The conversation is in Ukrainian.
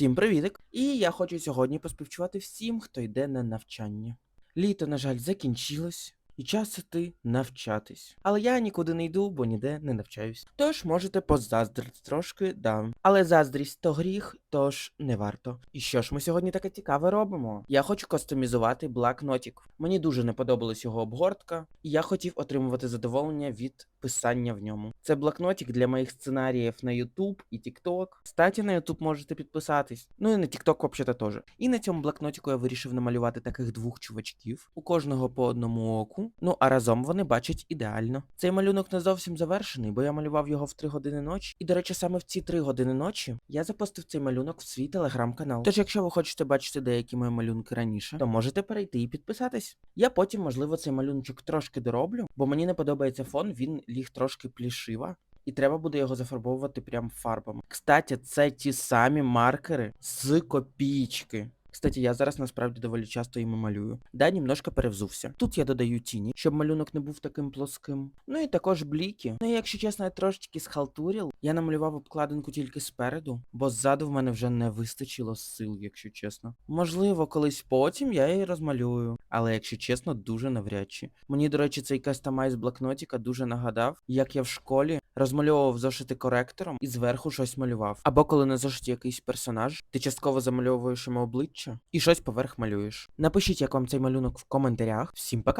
Всім привітик! І я хочу сьогодні поспівчувати всім, хто йде на навчання. Літо, на жаль, закінчилось, і час іти навчатись. Але я нікуди не йду, бо ніде не навчаюсь. Тож можете позаздрити трошки, да. Але заздрість то гріх, тож не варто. І що ж ми сьогодні таке цікаве робимо? Я хочу кастомізувати блокнотик. Мені дуже не подобалась його обгортка, і я хотів отримувати задоволення від писання в ньому. Це блокнотик для моїх сценаріїв на YouTube і TikTok. Кстати, на YouTube можете підписатись. Ну і на TikTok взагалі теж. І на цьому блокнотику я вирішив намалювати таких двох чувачків, у кожного по одному оку. Ну а разом вони бачать ідеально. Цей малюнок не зовсім завершений, бо я малював його в 3 години ночі. І, до речі, саме в ці 3 години ночі я запостив цей малюнок в свій телеграм-канал. Тож, якщо ви хочете бачити деякі мої малюнки раніше, то можете перейти і підписатись. Я потім, можливо, цей малюночок трошки дороблю, бо мені не подобається фон, він ліг трошки плішива. І треба буде його зафарбовувати прям фарбами. Кстати, це ті самі маркери з копійки. Кстати, я зараз насправді доволі часто іми малюю. Да, немножко перевзувся. Тут я додаю тіні, щоб малюнок не був таким плоским. Ну і також бліки. Ну і якщо чесно, я трошечки схалтурив. Я намалював обкладинку тільки спереду, бо ззаду в мене вже не вистачило сил, якщо чесно. Можливо, колись потім я її розмалюю. Але якщо чесно, дуже навряд чи. Мені, до речі, цей кастомайз блокнотика дуже нагадав, як я в школі розмальовував зошити коректором і зверху щось малював. Або коли на зошиті якийсь персонаж, ти частково замальовуєш йому обличчя і щось поверх малюєш. Напишіть, як вам цей малюнок в коментарях. Всім пока!